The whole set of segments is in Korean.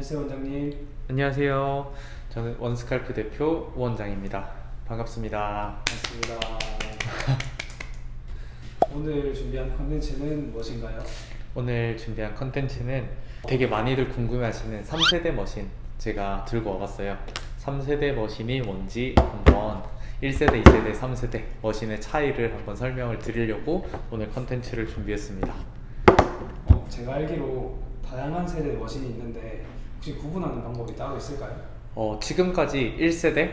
안녕하세요 원장님. 안녕하세요. 저는 원스칼프 대표 우원장입니다. 반갑습니다. 반갑습니다. 오늘 준비한 컨텐츠는 무엇인가요? 오늘 준비한 컨텐츠는 되게 많이들 궁금해하시는 3세대 머신 제가 들고 와봤어요. 3세대 머신이 뭔지 한번 1세대, 2세대, 3세대 머신의 차이를 한번 설명을 드리려고 오늘 컨텐츠를 준비했습니다. 어, 제가 알기로 다양한 세대 머신이 있는데 혹시 구분하는 방법이 따로 있을까요? 어, 지금까지 1세대,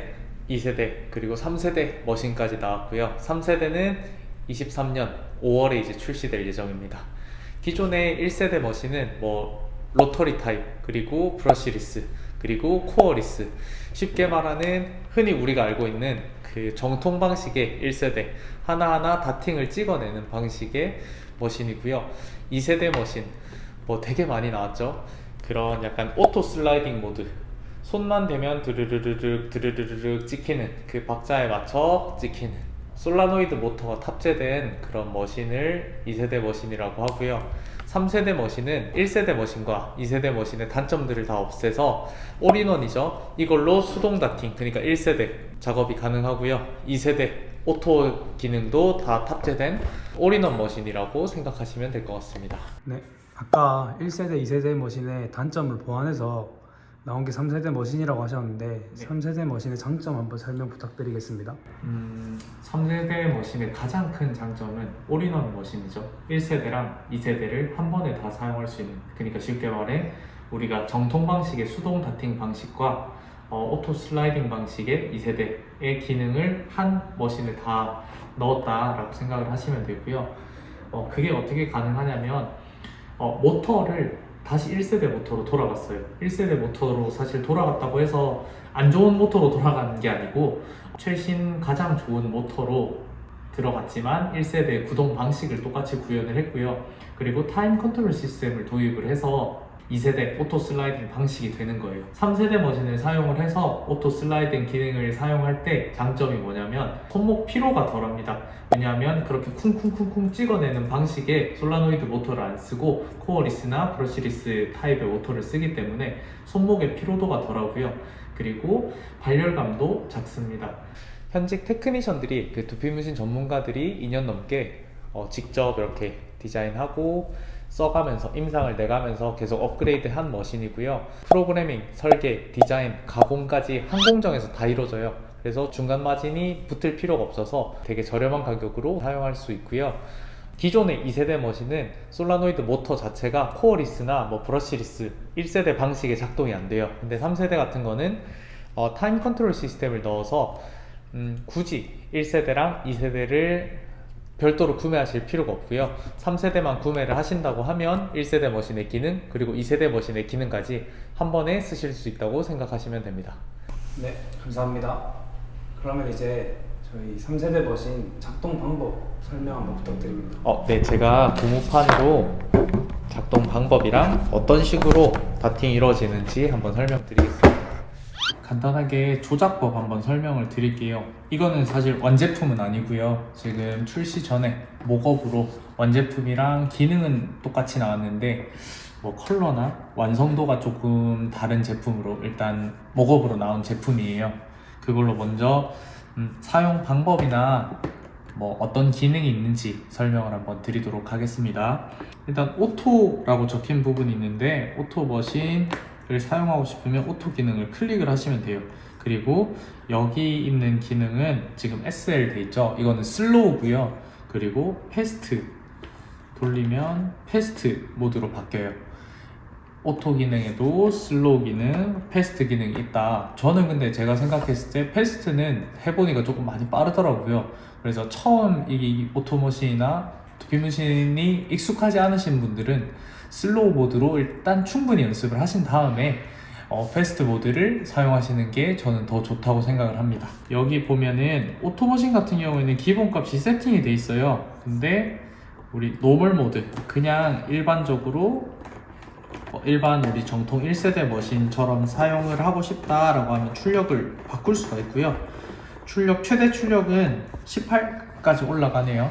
2세대, 그리고 3세대 머신까지 나왔고요. 3세대는 23년 5월에 이제 출시될 예정입니다. 기존의 1세대 머신은 뭐 로터리 타입, 그리고 브러시리스, 그리고 코어리스. 쉽게 말하는 흔히 우리가 알고 있는 그 정통 방식의 1세대 하나하나 다팅을 찍어내는 방식의 머신이고요. 2세대 머신 뭐 되게 많이 나왔죠. 그런 약간 오토 슬라이딩 모드 손만 대면 드르르르륵 드르르르륵 찍히는 그 박자에 맞춰 찍히는 솔라노이드 모터가 탑재된 그런 머신을 2세대 머신이라고 하고요. 3세대 머신은 1세대 머신과 2세대 머신의 단점들을 다 없애서 올인원이죠. 이걸로 수동 다팅, 그러니까 1세대 작업이 가능하고요. 2세대 오토 기능도 다 탑재된 올인원 머신이라고 생각하시면 될 것 같습니다. 네. 아까 1세대, 2세대 머신의 단점을 보완해서 나온 게 3세대 머신이라고 하셨는데 네. 3세대 머신의 장점 한번 설명 부탁드리겠습니다. 음, 3세대 머신의 가장 큰 장점은 올인원 머신이죠. 1세대랑 2세대를 한 번에 다 사용할 수 있는. 그러니까 쉽게 말해 우리가 정통 방식의 수동 다팅 방식과 어, 오토 슬라이딩 방식의 2세대의 기능을 한 머신에 다 넣었다라고 생각을 하시면 되고요. 어, 그게 어떻게 가능하냐면 어, 모터를 다시 1세대 모터로 돌아갔어요. 1세대 모터로 사실 돌아갔다고 해서 안 좋은 모터로 돌아가는 게 아니고 최신 가장 좋은 모터로 들어갔지만 1세대 구동 방식을 똑같이 구현을 했고요. 그리고 타임 컨트롤 시스템을 도입을 해서 2세대 오토 슬라이딩 방식이 되는 거예요. 3세대 머신을 사용을 해서 오토 슬라이딩 기능을 사용할 때 장점이 뭐냐면 손목 피로가 덜합니다. 왜냐하면 그렇게 쿵쿵쿵쿵 찍어내는 방식의 솔라노이드 모터를 안 쓰고 코어리스나 브러시리스 타입의 모터를 쓰기 때문에 손목의 피로도가 덜하고요. 그리고 발열감도 작습니다. 현직 테크니션들이 그 두피문신 전문가들이 2년 넘게 어, 직접 이렇게 디자인하고 써가면서 임상을 내가면서 계속 업그레이드 한 머신이고요. 프로그래밍, 설계, 디자인, 가공까지 한 공정에서 다 이루어져요. 그래서 중간 마진이 붙을 필요가 없어서 되게 저렴한 가격으로 사용할 수 있고요. 기존의 2세대 머신은 솔라노이드 모터 자체가 코어리스나 뭐 브러시리스 1세대 방식의 작동이 안 돼요. 근데 3세대 같은 거는 어, 타임 컨트롤 시스템을 넣어서 음, 굳이 1세대랑 2세대를 별도로 구매하실 필요가 없고요. 3세대만 구매를 하신다고 하면 1세대 머신의 기능 그리고 2세대 머신의 기능까지 한 번에 쓰실 수 있다고 생각하시면 됩니다. 네, 감사합니다. 그러면 이제 저희 3세대 머신 작동 방법 설명 한번 부탁드립니다. 어, 네, 제가 고무판으로 작동 방법이랑 어떤 식으로 다팅이 이루어지는지 한번 설명드리겠습니다. 간단하게 조작법 한번 설명을 드릴게요. 이거는 사실 완제품은 아니고요. 지금 출시 전에 목업으로 완제품이랑 기능은 똑같이 나왔는데 뭐 컬러나 완성도가 조금 다른 제품으로 일단 목업으로 나온 제품이에요. 그걸로 먼저 음, 사용 방법이나 뭐 어떤 기능이 있는지 설명을 한번 드리도록 하겠습니다. 일단 오토라고 적힌 부분이 있는데 오토 머신 을 사용하고 싶으면 오토 기능을 클릭을 하시면 돼요. 그리고 여기 있는 기능은 지금 SL 돼 있죠. 이거는 슬로우고요. 그리고 패스트 돌리면 패스트 모드로 바뀌어요. 오토 기능에도 슬로우 기능, 패스트 기능이 있다. 저는 근데 제가 생각했을 때 패스트는 해보니까 조금 많이 빠르더라고요. 그래서 처음 이 오토머신이나 두피머신이 익숙하지 않으신 분들은 슬로우 모드로 일단 충분히 연습을 하신 다음에 어, 패스트 모드를 사용하시는 게 저는 더 좋다고 생각을 합니다. 여기 보면은 오토머신 같은 경우에는 기본값이 세팅이 돼 있어요. 근데 우리 노멀 모드 그냥 일반적으로 어, 일반 우리 정통 1세대 머신처럼 사용을 하고 싶다 라고 하면 출력을 바꿀 수가 있고요. 출력 최대 출력은 18까지 올라가네요.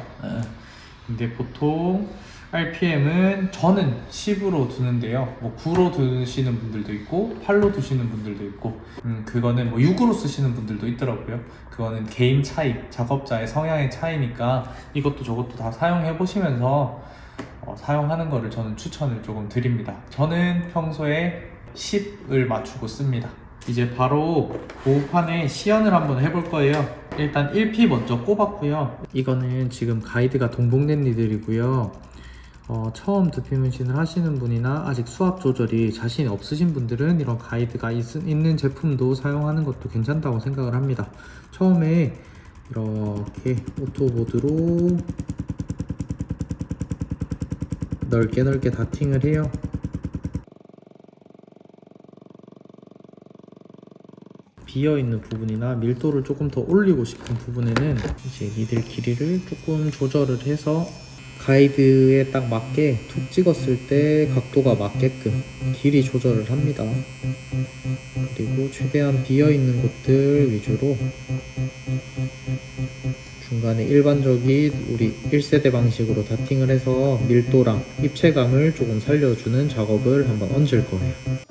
예. 근데 보통 RPM은 저는 10으로 두는데요. 뭐 9로 두시는 분들도 있고 8로 두시는 분들도 있고 음, 그거는 뭐 6으로 쓰시는 분들도 있더라고요. 그거는 개인 차이, 작업자의 성향의 차이니까 이것도 저것도 다 사용해 보시면서 어, 사용하는 거를 저는 추천을 조금 드립니다. 저는 평소에 10을 맞추고 씁니다. 이제 바로 보호판에 시연을 한번 해볼 거예요. 일단 1P 먼저 꼽았고요. 이거는 지금 가이드가 동봉된 니들이고요. 어, 처음 두피 문신을 하시는 분이나 아직 수압 조절이 자신이 없으신 분들은 이런 가이드가 있, 있는 제품도 사용하는 것도 괜찮다고 생각을 합니다. 처음에 이렇게 오토보드로 넓게 넓게 다팅을 해요. 비어 있는 부분이나 밀도를 조금 더 올리고 싶은 부분에는 이제 니들 길이를 조금 조절을 해서 가이드에 딱 맞게 툭 찍었을 때 각도가 맞게끔 길이 조절을 합니다. 그리고 최대한 비어 있는 곳들 위주로 중간에 일반적인 우리 1세대 방식으로 다팅을 해서 밀도랑 입체감을 조금 살려주는 작업을 한번 얹을 거예요.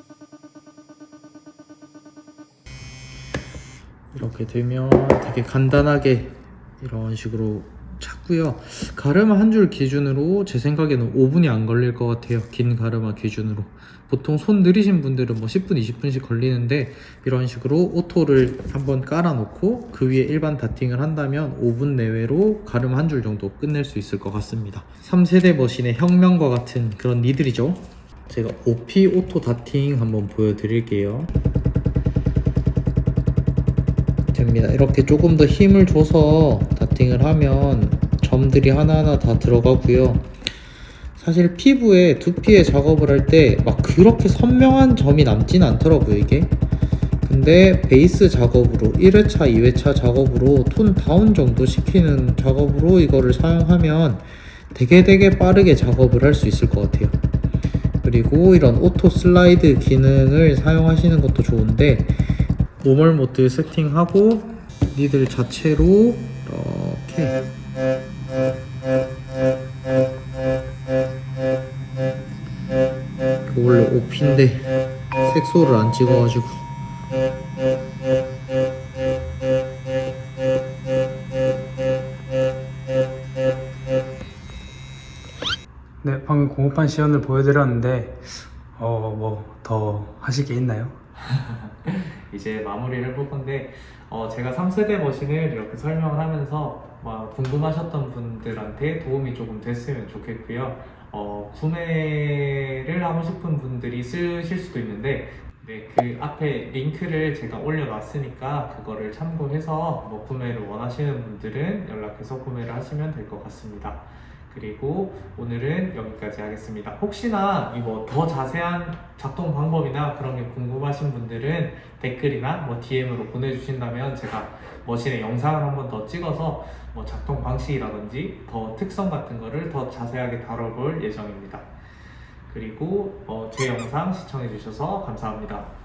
이렇게 되면 되게 간단하게 이런 식으로 찾고요. 가르마 한 줄 기준으로 제 생각에는 5분이 안 걸릴 것 같아요. 긴 가르마 기준으로. 보통 손 느리신 분들은 뭐 10분, 20분씩 걸리는데 이런 식으로 오토를 한번 깔아 놓고 그 위에 일반 다팅을 한다면 5분 내외로 가르마 한 줄 정도 끝낼 수 있을 것 같습니다. 3세대 머신의 혁명과 같은 그런 니들이죠. 제가 OP 오토 다팅 한번 보여드릴게요. 됩니다. 이렇게 조금 더 힘을 줘서 다팅을 하면 점들이 하나하나 다 들어가고요. 사실 피부에 두피에 작업을 할 때 막 그렇게 선명한 점이 남진 않더라고요, 이게. 근데 베이스 작업으로 1회차, 2회차 작업으로 톤 다운 정도 시키는 작업으로 이거를 사용하면 되게 되게 빠르게 작업을 할 수 있을 것 같아요. 그리고 이런 오토 슬라이드 기능을 사용하시는 것도 좋은데 노멀 모드 세팅하고 니들 자체로 이렇게 이거 원래 OP인데 색소를 안 찍어가지고 네, 방금 공업판 시연을 보여드렸는데 어 뭐 더 하실 게 있나요? 이제 마무리를 해볼 건데 어, 제가 3세대 머신을 이렇게 설명을 하면서 뭐 궁금하셨던 분들한테 도움이 조금 됐으면 좋겠고요. 어, 구매를 하고 싶은 분들이 쓰실 수도 있는데 네, 그 앞에 링크를 제가 올려놨으니까 그거를 참고해서 뭐 구매를 원하시는 분들은 연락해서 구매를 하시면 될 것 같습니다. 그리고 오늘은 여기까지 하겠습니다. 혹시나 이거 더 자세한 작동 방법이나 그런 게 궁금하신 분들은 댓글이나 뭐 DM으로 보내주신다면 제가 머신의 영상을 한번 더 찍어서 뭐 작동 방식이라든지 더 특성 같은 거를 더 자세하게 다뤄볼 예정입니다. 그리고 어, 제 영상 시청해주셔서 감사합니다.